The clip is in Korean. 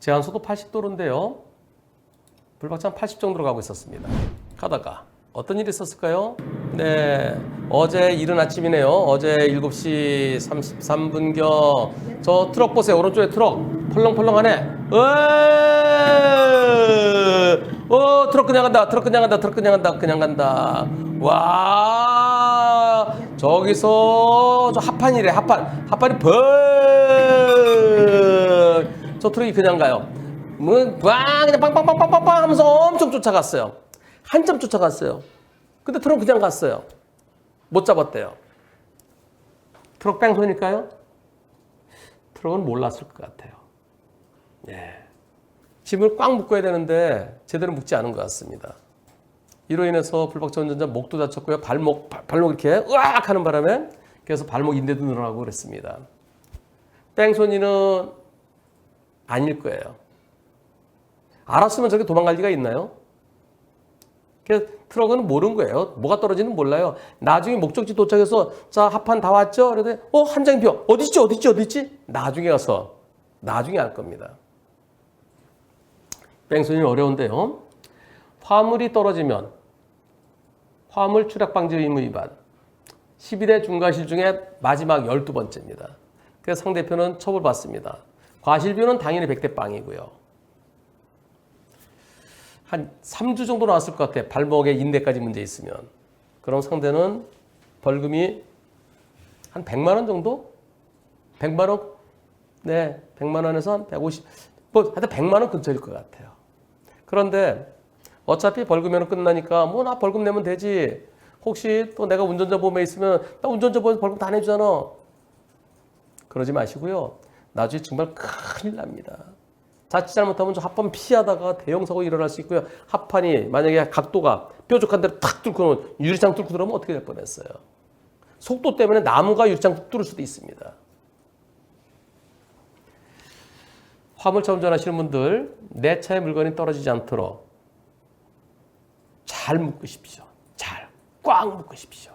제한속도 80도로인데요. 불박차는 80 정도로 가고 있었습니다. 가다가 어떤 일이 있었을까요? 네, 어제 이른 아침이네요. 어제 7시 33분경 저 트럭 보세요. 오른쪽에 트럭 펄렁펄렁하네. 으 어, 트럭 그냥 간다. 트럭 그냥 간다. 트럭 그냥 간다. 그냥 간다. 와, 저기서 저 합판이래. 합판. 합판이 벌. 저 트럭이 그냥 가요. 뭐, 와, 그냥 빵빵빵빵빵빵 하면서 엄청 쫓아갔어요. 한참 쫓아갔어요. 근데 트럭 그냥 갔어요. 못 잡았대요. 트럭 뺑소니까요? 트럭은 몰랐을 것 같아요. 예. 짐을 꽉 묶어야 되는데 제대로 묶지 않은 것 같습니다. 이로 인해서 불박차 운전자 목도 다쳤고요. 발목, 발- 발목 이렇게 으악 하는 바람에 그래서 발목 인대도 늘어나고 그랬습니다. 뺑소니는 아닐 거예요. 알았으면 저렇게 도망갈 리가 있나요? 그 트럭은 모르는 거예요. 뭐가 떨어지는 몰라요. 나중에 목적지 도착해서 자 합판 다 왔죠? 그러더니 어한 장이 비어 어디 있지 어디 있지 어디 있지? 나중에 가서 나중에 알 겁니다. 뺑소니는 어려운데요. 화물이 떨어지면 화물 추락 방지 의무 위반 12대 중과실 중에 마지막 12번째입니다. 그래서 상대편은 처벌받습니다. 과실비는 당연히 100대 빵이고요. 한 3주 정도 나왔을 것 같아. 발목에 인대까지 문제 있으면. 그럼 상대는 벌금이 한 100만 원 정도? 100만 원? 네, 100만 원에서 한 150, 뭐 하여튼 100만 원 근처일 것 같아요. 그런데 어차피 벌금면 끝나니까 뭐 나 벌금 내면 되지. 혹시 또 내가 운전자 보험에 있으면 나 운전자 보험 벌금 다 내주잖아. 그러지 마시고요. 나중에 정말 큰일 납니다. 자칫 잘못하면 저 합판 피하다가 대형 사고 일어날 수 있고요. 합판이 만약에 각도가 뾰족한 데를 탁 뚫고 놓으면 유리창 뚫고 들어오면 어떻게 될 뻔했어요. 속도 때문에 나무가 유리창 뚫을 수도 있습니다. 화물차 운전하시는 분들 내 차에 물건이 떨어지지 않도록 잘 묶으십시오. 잘 꽉 묶으십시오.